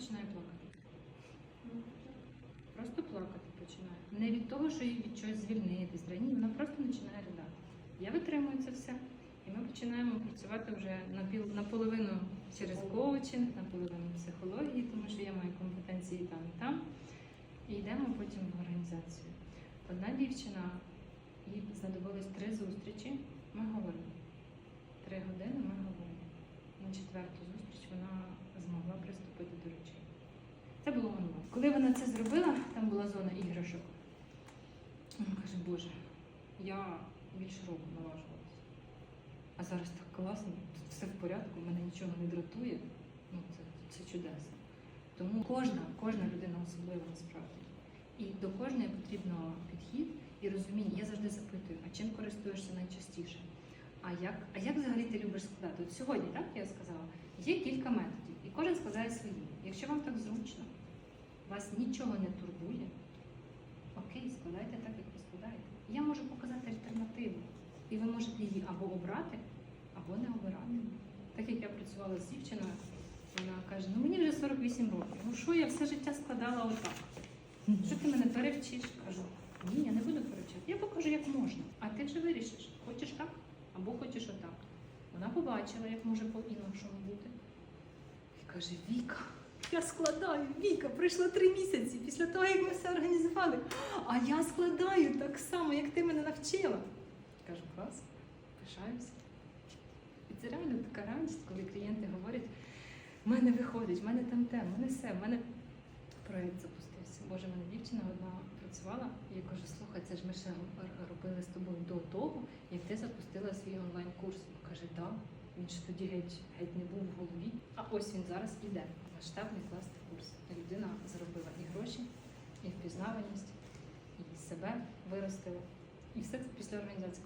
починає плакати. Просто плакати починає. Не від того, що їй від чогось звільнитись, ні, вона просто починає ридати. Я витримую це все. І ми починаємо працювати вже наполовину через коучинг, наполовину психології, тому що я маю компетенції там і там. І йдемо потім в організацію. Одна дівчина, їй знадобилось три зустрічі. Ми говоримо. Три години ми говоримо. На четверту змогла приступити до речей. Це було онлайн. Коли вона це зробила, там була зона іграшок. Вона каже, Боже, я більше року наважувалася. А зараз так класно, тут все в порядку, мене нічого не дратує. Ну, це, це чудесно. Тому кожна, кожна людина особлива насправді. І до кожної потрібно підхід і розуміння. Я завжди запитую, а чим користуєшся найчастіше? А як, а як взагалі ти любиш складати? От сьогодні, так я сказала, є кілька методів, кожен складає свої. Якщо вам так зручно, вас нічого не турбує, окей, складайте так, як ви складаєте. Я можу показати альтернативу, і ви можете її або обрати, або не обирати. Так як я працювала з дівчиною, вона каже: ну мені вже 48 років. Ну що я все життя складала отак? Що ти мене перевчиш? Кажу, ні, я не буду перевчати. Я покажу, як можна. А ти вже вирішиш, хочеш так або хочеш отак. Вона побачила, як може по-іншому бути. Каже: Віка, я складаю, Віка, пройшло три місяці після того, як ми все організували. А я складаю так само, як ти мене навчила. Кажу, клас, пишаюся. І це реально така радість, коли клієнти говорять, в мене виходить, в мене там те, в мене все, в мене проєкт запустився. Боже, в мене дівчина одна працювала, і я кажу, слухай, це ж ми ще робили з тобою до того, як ти запустила свій онлайн-курс. Каже, так, він ж тоді геть, геть не був в голові. А ось він зараз іде. Масштабний класний курс. Людина заробила і гроші, і впізнаваність, і себе виростила. І все це після організації.